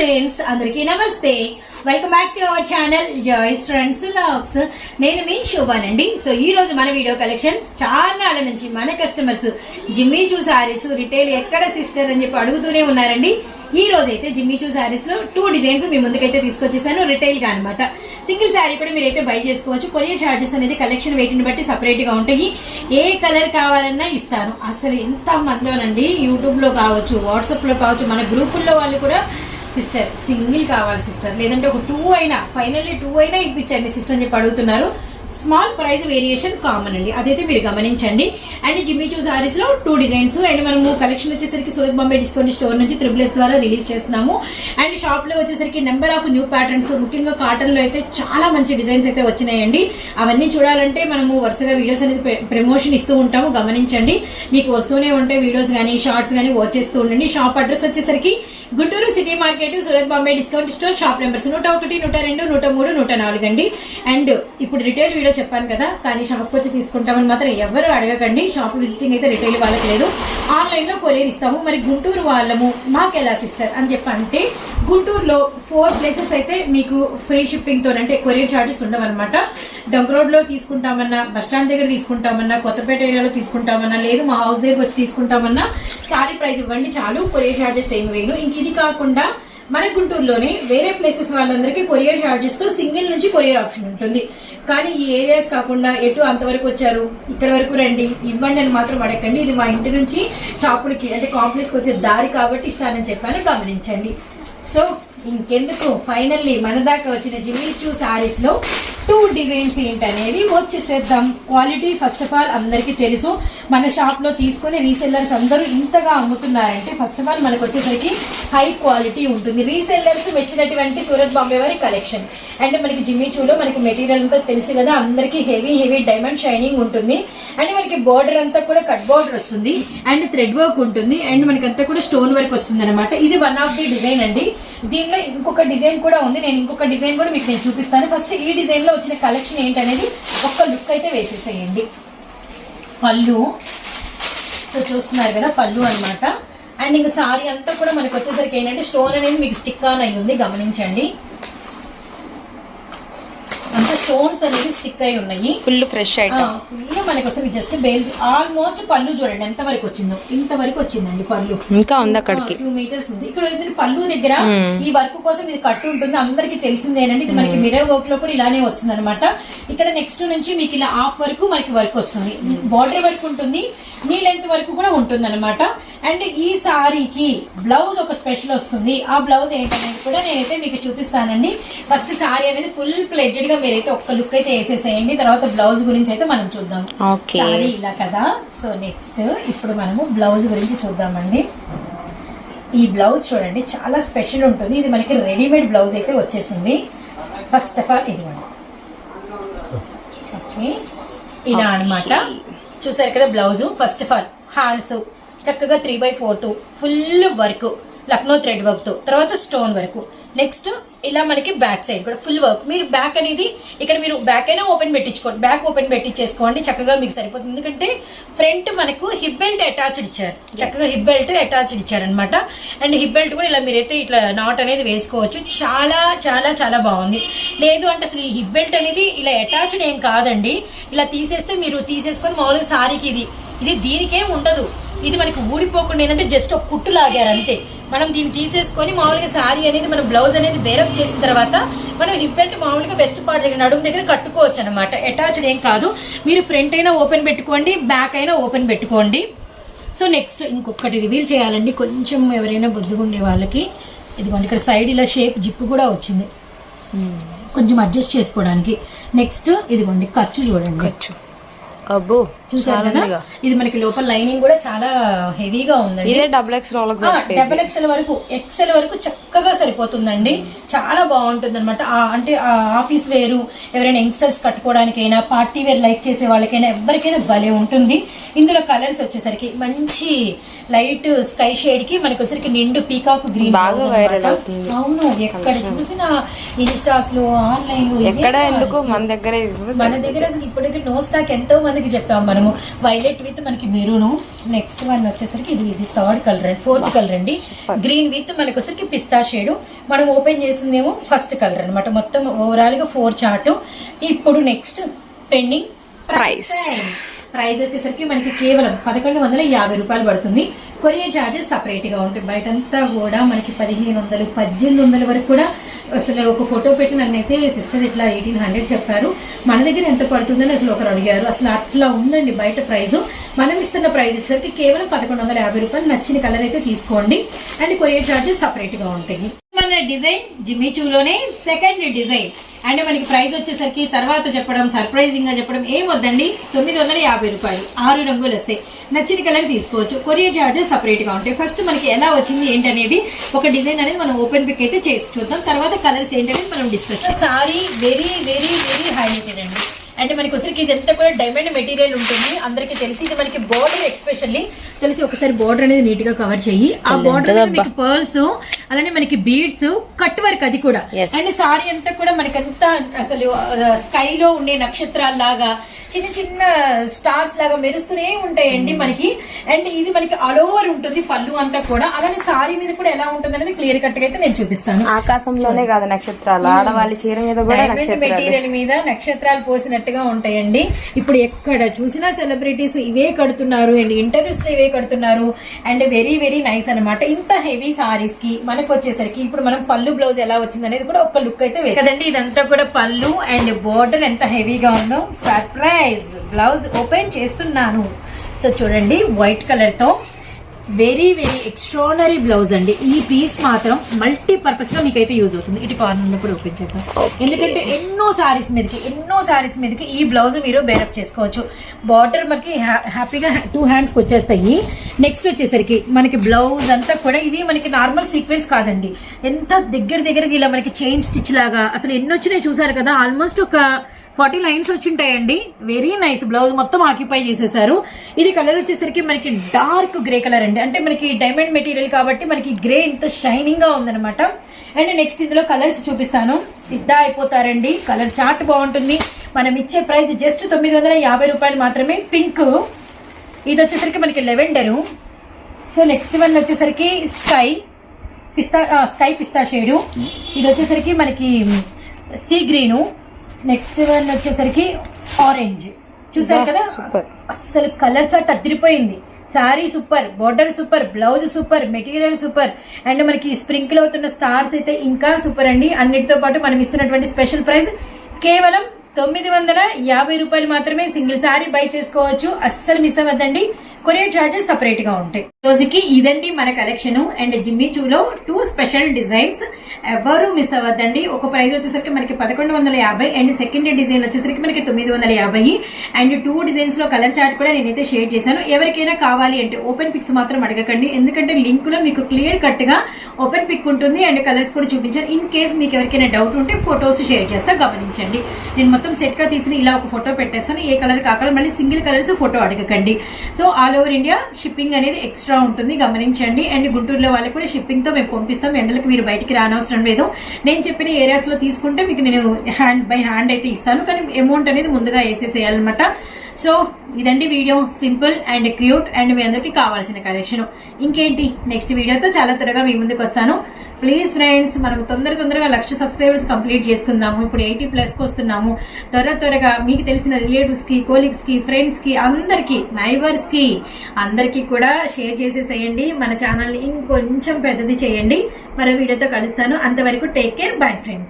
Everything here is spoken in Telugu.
ఫ్రెండ్స్ అందరికీ నమస్తే. Welcome back to our channel Joyce friends vlogs నేను మీ శోభానండి. సో ఈ రోజు మన వీడియో కలెక్షన్ చాలా నాళ్ళ నుంచి మన customers Jimmy Choo sarees retail ఎక్కడ సిస్టర్ అని చెప్పి అడుగుతూనే ఉన్నారండి. ఈ రోజు అయితే జిమ్మీ చూ సారీస్లో టూ డిజైన్స్ మీ ముందుకైతే తీసుకొచ్చేసాను రిటైల్గా అనమాట సింగిల్ శారీ కూడా మీరైతే బై చేసుకోవచ్చు. కొరియర్ చార్జెస్ అనేది కలెక్షన్ వెయిట్ని బట్టి సపరేట్గా ఉంటాయి. ఏ కలర్ కావాలన్నా ఇస్తాను. అసలు ఎంత మందిలోనండి యూట్యూబ్లో కావచ్చు వాట్సాప్లో కావచ్చు మన గ్రూపుల్లో వాళ్ళు కూడా సిస్టర్ సింగిల్ కావాలి సిస్టర్. లేదంటే ఒక టూ అయినా ఫైనల్లీ టూ అయినా ఇప్పించండి సిస్టర్ అని చెప్పి అడుగుతున్నారు. స్మాల్ ప్రైస్ వేరియేషన్ కామన్ అండి. అదైతే మీరు గమనించండి. అండ్ జిమ్మీ చూ సారీస్లో టూ డిజైన్స్. అండ్ మనము కలెక్షన్ వచ్చేసరికి సూరత్ బాంబే డిస్కౌంట్ స్టోర్ నుంచి త్రిబుల్ ఎస్ ద్వారా రిలీజ్ చేస్తున్నాము. అండ్ షాప్లో వచ్చేసరికి నెంబర్ ఆఫ్ న్యూ ప్యాటర్న్స్ ముఖ్యంగా కాటన్లో అయితే చాలా మంచి డిజైన్స్ అయితే వచ్చినాయండి. అవన్నీ చూడాలంటే మనము వరుసగా వీడియోస్ అనేది ప్రమోషన్ ఇస్తూ ఉంటాము. గమనించండి. మీకు వస్తూనే ఉంటే వీడియోస్ కానీ షార్ట్స్ కానీ వాచ్ చేస్తూ ఉండండి. షాప్ అడ్రస్ వచ్చేసరికి Guntur city market Surat Bombay discount store shop numbers నూట ఒకటి నూట రెండు నూట మూడు నూట నాలుగు అండి. అండ్ ఇప్పుడు రిటైల్ వీడియో చెప్పాను కదా కానీ షాప్కి వచ్చి తీసుకుంటామని మాత్రం ఎవరు అడగకండి. షాప్ విజిటింగ్ అయితే రిటైల్ వాళ్ళకి లేదు. ఆన్లైన్లో కొలేరు ఇస్తాము. మరి గుంటూరు వాళ్ళము మాకు ఎలా సిస్టర్ అని చెప్పంటే గుంటూరులో ఫోర్ ప్లేసెస్ అయితే మీకు ఫ్రీ షిప్పింగ్తో అంటే కొరియర్ చార్జెస్ ఉండవన్నమాట. డంక్ రోడ్లో తీసుకుంటామన్నా బస్ స్టాండ్ దగ్గర తీసుకుంటామన్నా కొత్తపేట ఏరియాలో తీసుకుంటామన్నా లేదు మా హౌస్ దగ్గర వచ్చి తీసుకుంటామన్నా సారీ ప్రైస్ ఇవ్వండి చాలు కొరియర్ చార్జెస్ ఏమి వేయను. ఇంక ఇది కాకుండా మన గుంటూరులోనే వేరే ప్లేసెస్ వాళ్ళందరికీ కొరియర్ చార్జెస్తో సింగిల్ నుంచి కొరియర్ ఆప్షన్ ఉంటుంది. కానీ ఈ ఏరియాస్ కాకుండా ఎటు అంతవరకు వచ్చారు? ఇక్కడ వరకు రండి ఇవ్వండి అని మాత్రం అడగండి ఇది మా ఇంటి నుంచి షాపులకి అంటే కాంప్లెక్స్ వచ్చే దారి కాబట్టి ఇస్తానని చెప్పాను. గమనించండి. సో ఇంకెందుకు? ఫైనల్లీ మన దాకా వచ్చిన జిమిచూ సారీస్లో టూ డిజైన్స్ ఏంటనేది వచ్చేసేద్దాం. క్వాలిటీ ఫస్ట్ ఆఫ్ ఆల్ అందరికీ తెలుసు. మన షాప్లో తీసుకుని రీసెల్లర్స్ అందరూ ఇంతగా అమ్ముతున్నారంటే ఫస్ట్ ఆఫ్ ఆల్ మనకు వచ్చేసరికి హై క్వాలిటీ ఉంటుంది. రీసెల్లర్స్ మెచ్చినటువంటి సూరత్ బాంబే వారి కలెక్షన్. అండ్ మనకి జిమ్మిచూలో మనకి మెటీరియల్ అంతా తెలుసు కదా అందరికీ హెవీ హెవీ డైమండ్ షైనింగ్ ఉంటుంది. అండ్ మనకి బోర్డర్ అంతా కూడా కట్ బోర్డర్ వస్తుంది. అండ్ థ్రెడ్ వర్క్ ఉంటుంది. అండ్ మనకి అంతా కూడా స్టోన్ వర్క్ వస్తుంది అనమాట ఇది వన్ ఆఫ్ ది డిజైన్ అండి. దీనిలో ఇంకొక డిజైన్ కూడా ఉంది. నేను ఇంకొక డిజైన్ కూడా మీకు నేను చూపిస్తాను. ఫస్ట్ ఈ డిజైన్ లో వచ్చిన కలెక్షన్ ఏంటనేది ఒక్క లుక్ అయితే వేసేసేయండి. పళ్ళు. సో చూస్తున్నారు కదా పళ్ళు అన్నమాట. అండ్ ఇంకా సారీ అంతా కూడా మనకి వచ్చేసరికి ఏంటంటే స్టోన్ అనేది మీకు స్టిక్ ఆన్ అయి ఉంది గమనించండి. అంతా స్టోన్స్ అనేది స్టిక్ అయి ఉన్నాయి. ఫుల్ ఫ్రెష్ ఫుల్ మనకి వస్తుంది జస్ట్ బేల్ ఆల్మోస్ట్ పళ్ళు చూడండి ఎంత వరకు వచ్చిందో ఇంత వరకు వచ్చిందండి పళ్ళు. ఇంకా ఉంది అక్కడికి. టూ మీటర్స్ ఉంది. ఇక్కడ పళ్ళు దగ్గర ఈ వర్క్ కోసం ఇది కట్టు ఉంటుంది అందరికి తెలిసిందేనండి. ఇది మనకి మిరర్ వర్క్లో కూడా ఇలానే వస్తుంది అనమాట ఇక్కడ నెక్స్ట్ నుంచి మీకు ఇలా హాఫ్ వరకు మనకి వర్క్ వస్తుంది. బార్డర్ వర్క్ ఉంటుంది నీ లెంత్ వరకు కూడా ఉంటుంది అనమాట అండ్ ఈ సారీకి బ్లౌజ్ ఒక స్పెషల్ వస్తుంది. ఆ బ్లౌజ్ ఏంటనేది కూడా నేనైతే మీకు చూపిస్తానండి. ఫస్ట్ సారీ అనేది ఫుల్ ప్లెడ్జెడ్గా మీరైతే ఒక్క లుక్ అయితే వేసేసేయండి. తర్వాత బ్లౌజ్ గురించి అయితే మనం చూద్దాం. సారీ ఇలా కదా. సో నెక్స్ట్ ఇప్పుడు మనము బ్లౌజ్ గురించి చూద్దామండి. ఈ బ్లౌజ్ చూడండి చాలా స్పెషల్ ఉంటుంది. ఇది మనకి రెడీమేడ్ బ్లౌజ్ అయితే వచ్చేసింది. ఫస్ట్ ఆఫ్ ఆల్ ఇది ఓకే. ఇలా అన్నమాట. చూసారు కదా blouse first of all hands చక్కగా three by fourth full work Lucknow thread వర్క్తో తర్వాత స్టోన్ వర్క్ నెక్స్ట్ ఇలా మనకి బ్యాక్ సైడ్ కూడా ఫుల్ వర్క్ మీరు బ్యాక్ అనేది ఇక్కడ మీరు బ్యాక్ అయినా ఓపెన్ పెట్టించుకోండి. బ్యాక్ ఓపెన్ పెట్టించేసుకోండి. చక్కగా మీకు సరిపోతుంది. ఎందుకంటే ఫ్రంట్ మనకు హిప్ బెల్ట్ అటాచ్డ్ ఇచ్చారు. చక్కగా హిప్ బెల్ట్ అటాచ్డ్ ఇచ్చారనమాట అండ్ హిప్ బెల్ట్ కూడా ఇలా మీరైతే ఇట్లా నాట్ అనేది వేసుకోవచ్చు. చాలా చాలా చాలా బాగుంది. లేదు అంటే అసలు ఈ హిప్ బెల్ట్ అనేది ఇలా అటాచ్డ్ ఏం కాదండి. ఇలా తీసేస్తే మీరు తీసేసుకొని మామూలుగా సారీకి ఇది. ఇది దీనికేం ఉండదు. ఇది మనకి ఊడిపోకుండా ఏంటంటే జస్ట్ ఒక కుట్టు లాగారు అంతే. మనం దీన్ని తీసేసుకొని మామూలుగా శారీ అనేది మనం బ్లౌజ్ అనేది బేరప్ చేసిన తర్వాత మనం హిప్ బెల్ట్ మామూలుగా బెస్ట్ పార్ట్ దగ్గర నడుము దగ్గర కట్టుకోవచ్చు అనమాట అటాచ్డ్ ఏం కాదు. మీరు ఫ్రంట్ అయినా ఓపెన్ పెట్టుకోండి బ్యాక్ అయినా ఓపెన్ పెట్టుకోండి. సో నెక్స్ట్ ఇంకొకటి రివీల్ చేయాలండి. కొంచెం ఎవరైనా బొద్దుగుండే వాళ్ళకి. ఇదిగోండి ఇక్కడ సైడ్ ఇలా షేప్ జిప్ కూడా వచ్చింది. కొంచెం అడ్జస్ట్ చేసుకోవడానికి. నెక్స్ట్ ఇదిగోండి ఖర్చు చూడండి. ఖర్చు. అబ్బో. చూసారు కదా. ఇది మనకి లోపల లైనింగ్ కూడా చాలా హెవీగా ఉందండి. ఇదే డబుల్ ఎక్స్ డబల్ ఎక్సెల్ వరకు ఎక్సెల్ వరకు చక్కగా సరిపోతుందండి. చాలా బాగుంటుంది అనమాట అంటే ఆ ఆఫీస్ వేరు ఎవరైనా యంగ్స్టర్స్ కట్టుకోవడానికైనా పార్టీ వేర్ లైక్ చేసే వాళ్ళకైనా ఎవరికైనా భలే ఉంటుంది. ఇందులో కలర్స్ వచ్చేసరికి మంచి లైట్ స్కై షేడ్కి మనకి వచ్చేసరికి నిండు పీకాక్ గ్రీన్. అవును ఎక్కడ చూసినా ఇన్స్టాస్లో ఆన్లైన్లో ఎక్కడ ఎందుకు? మన దగ్గర మన దగ్గర ఇప్పటికి నో స్టాక్ ఎంతో మందికి చెప్పాం మనం. మనము వైలెట్ విత్ మనకి మెరూన్. నెక్స్ట్ వన్ వచ్చేసరికి ఇది ఇది థర్డ్ కలర్ అండి. ఫోర్త్ కలర్ అండి. గ్రీన్ విత్ మనకి వచ్చేసరికి పిస్తా షేడ్ మనం ఓపెన్ చేసిందేమో ఫస్ట్ కలర్ అన్నమాట. మొత్తం ఓవరాల్గా ఫోర్ చార్ట్ ఇప్పుడు నెక్స్ట్ పెండింగ్ Price. ప్రైస్ వచ్చేసరికి మనకి కేవలం పదకొండు వందల యాభై రూపాయలు పడుతుంది. కొరియర్ చార్జెస్ సపరేట్గా ఉంటాయి. బయటంతా కూడా మనకి పదిహేను వందలు పద్దెనిమిది వందల వరకు కూడా అసలు ఒక ఫోటో పెట్టి నన్నైతే సిస్టర్ ఇట్లా ఎయిటీన్ హండ్రెడ్ చెప్పారు. మన దగ్గర ఎంత పడుతుందని అసలు ఒకరు అడిగారు. అసలు అట్లా ఉందండి బయట ప్రైస్ మనం ఇస్తున్న ప్రైస్ వచ్చేసరికి కేవలం పదకొండు వందల యాభై రూపాయలు నచ్చిన కలర్ అయితే తీసుకోండి. అండ్ కొరియర్ చార్జెస్ సపరేట్గా ఉంటాయి. మన డిజైన్ జిమ్మిచూలోనే సెకండ్ డిజైన్. అండ్ మనకి ప్రైస్ వచ్చేసరికి తర్వాత చెప్పడం సర్ప్రైజింగ్గా చెప్పడం ఏం వద్దండి? తొమ్మిది వందల యాభై రూపాయలు. ఆరు రంగులు వస్తాయి నచ్చిన కలర్ తీసుకోవచ్చు. కొరియర్ చార్జెస్ సపరేట్గా ఉంటాయి. ఫస్ట్ మనకి ఎలా వచ్చింది ఏంటనేది ఒక డిజైన్ అనేది మనం ఓపెన్ పిక్ అయితే చేసి చూద్దాం. తర్వాత కలర్స్ ఏంటనేది మనం discuss sari very very very highlighted అండి. అంటే మనకి వచ్చరికి ఇదంతా కూడా డైమండ్ మెటీరియల్ ఉంటుంది. అందరికీ తెలిసి ఇది మనకి బోర్డర్ ఎక్స్పెషల్లీ తెలిసి ఒకసారి బోర్డర్ అనేది నీట్గా కవర్ చెయ్యి. ఆ బోర్డర్ మనకి పర్ల్స్ అలానే మనకి బీడ్స్ కట్ వర్క్ అది కూడా. అండ్ సారీ అంతా కూడా మనకి అంతా అసలు స్కై లో ఉండే నక్షత్రాల లాగా చిన్న చిన్న స్టార్స్ లాగా మెరుస్తూనే ఉంటాయండి మనకి. అండ్ ఇది మనకి ఆల్ ఓవర్ ఉంటుంది పళ్ళు అంతా కూడా. అలానే సారీ మీద కూడా ఎలా ఉంటుంది అనేది క్లియర్ కట్గా అయితే నేను చూపిస్తాను. ఆకాశంలోనే కాదు నక్షత్రాలు ఆడవాళ్ళ చీర మీద కూడా మెటీరియల్ మీద నక్షత్రాలు పోసినట్టుగా ఉంటాయండి. ఇప్పుడు ఎక్కడ చూసినా సెలబ్రిటీస్ ఇవే కడుతున్నారు అండ్ ఇంటర్వ్యూస్లో ఇవే కడుతున్నారు. అండ్ వెరీ వెరీ నైస్ అన్నమాట. ఇంత హెవీ సారీస్కి మనకు వచ్చేసరికి ఇప్పుడు మనం పళ్ళు బ్లౌజ్ ఎలా వచ్చింది అనేది కూడా ఒక లుక్ అయితే వేసి ఇదంతా కూడా పళ్ళు అండ్ బోర్డర్ ఎంత హెవీగా ఉందో. సర్ప్రైజ్ బ్లౌజ్ ఓపెన్ చేస్తున్నాను. సో చూడండి వైట్ కలర్తో వెరీ వెరీ ఎక్స్ట్రానరీ బ్లౌజ్ అండి. ఈ పీస్ మాత్రం మల్టీ పర్పస్గా మీకైతే యూజ్ అవుతుంది. ఇటు కార్నర్లో కూడా ఓపెన్ చేద్దాం. ఎందుకంటే ఎన్నో సారీస్ మీదకి ఎన్నో సారీస్ మీదకి ఈ బ్లౌజ్ మీరు బేరప్ చేసుకోవచ్చు. బార్డర్ మనకి హ్యా- హ్యాపీగా టూ హ్యాండ్స్ వచ్చేస్తాయి. నెక్స్ట్ వచ్చేసరికి మనకి బ్లౌజ్ అంతా కూడా ఇది మనకి నార్మల్ సీక్వెన్స్ కాదండి. ఎంత దగ్గర దగ్గరకి ఇలా మనకి చైన్ స్టిచ్ లాగా అసలు ఎన్ని వచ్చినాయి చూసారు కదా? ఆల్మోస్ట్ ఒక ఫార్టీ లైన్స్ వచ్చింటాయండి. వెరీ నైస్ బ్లౌజ్ మొత్తం ఆక్యుపై చేసేసారు. ఇది కలర్ వచ్చేసరికి మనకి డార్క్ గ్రే కలర్ అండి. అంటే మనకి డైమండ్ మెటీరియల్ కాబట్టి మనకి గ్రే ఇంత షైనింగ్గా ఉందన్నమాట. అండ్ నెక్స్ట్ ఇందులో కలర్స్ చూపిస్తాను. ఇద్దా అయిపోతారండి. కలర్ చార్ట్ బాగుంటుంది. మనం ఇచ్చే ప్రైస్ జస్ట్ తొమ్మిది వందల యాభై రూపాయలు మాత్రమే. పింక్ ఇది వచ్చేసరికి మనకి లెవెండరు సో నెక్స్ట్ వన్ వచ్చేసరికి స్కై పిస్తా స్కై పిస్తా షేడు ఇది వచ్చేసరికి మనకి సీ గ్రీను నెక్స్ట్ వన్ వచ్చేసరికి ఆరెంజ్ చూసారు కదా? సూపర్. అస్సలు కలర్ చాట్ అదిరిపోయింది. Sari super border super blouse super material super and మనకి స్ప్రింకిల్ అవుతున్న స్టార్స్ అయితే ఇంకా సూపర్ అండి. అన్నిటితో పాటు మనం ఇస్తున్నటువంటి స్పెషల్ ప్రైస్ కేవలం తొమ్మిది వందల యాభై రూపాయలు మాత్రమే సింగిల్ సారీ బై చేసుకోవచ్చు. అస్సలు మిస్ అవ్వద్దండి. కొరియర్ చార్జెస్ సపరేట్గా ఉంటాయి. రోజుకి ఇదండి మన కలెక్షన్ అండ్ జిమ్మి చూలో టూ స్పెషల్ డిజైన్స్ ఎవరు మిస్ అవ్వద్దండి. ఒక ప్రైస్ వచ్చేసరికి మనకి పదకొండు వందల యాభై అండ్ సెకండ్ డిజైన్ వచ్చేసరికి మనకి తొమ్మిది వందల యాభై. అండ్ టూ డిజైన్స్లో కలర్ చార్ట్ కూడా నేనైతే షేర్ చేశాను. ఎవరికైనా కావాలి అంటే ఓపెన్ పిక్స్ మాత్రం అడగకండి. ఎందుకంటే లింక్లో మీకు క్లియర్ కట్గా ఓపెన్ పిక్ ఉంటుంది. అండ్ కలర్స్ కూడా చూపించాను. ఇన్ కేస్ మీకు ఎవరికైనా డౌట్ ఉంటే ఫొటోస్ షేర్ చేస్తా గమనించండి. నేను మొత్తం సెట్గా తీసిన ఇలా ఒక ఫోటో పెట్టేస్తాను. ఏ కలర్ కాకుండా మళ్ళీ single colours photo అడగకండి. So all over India shipping అనేది ఎక్స్ట్రా ఉంటుంది. గమనించండి. అండ్ గుంటూరులో వాళ్ళకి కూడా షిప్పింగ్తో మేము పంపిస్తాం. ఎండలకు మీరు బయటికి రానవసరం లేదు. నేను చెప్పిన ఏరియాస్లో తీసుకుంటే మీకు నేను హ్యాండ్ బై హ్యాండ్ అయితే ఇస్తాను. కానీ అమౌంట్ అనేది ముందుగా వేసేసేయాలన్నమాట. సో ఇదండి video simple and cute and మీ అందరికి కావాల్సిన కలెక్షన్ ఇంకేంటి? నెక్స్ట్ వీడియోతో చాలా త్వరగా మీ ముందుకు వస్తాను. ప్లీజ్ ఫ్రెండ్స్ మనం తొందర తొందరగా లక్ష సబ్స్క్రైబర్స్ కంప్లీట్ చేసుకుందాము. ఇప్పుడు ఎయిటీ ప్లస్కి వస్తున్నాము. త్వర త్వరగా మీకు తెలిసిన రిలేటివ్స్కి కోలీగ్స్కి ఫ్రెండ్స్కి అందరికీ నైబర్స్కి అందరికి కూడా షేర్ చేసేసేయండి. మన ఛానల్ని ఇంకొంచెం పెద్దది చేయండి. మరో వీడియోతో కలుస్తాను. అంతవరకు టేక్ కేర్ బై ఫ్రెండ్స్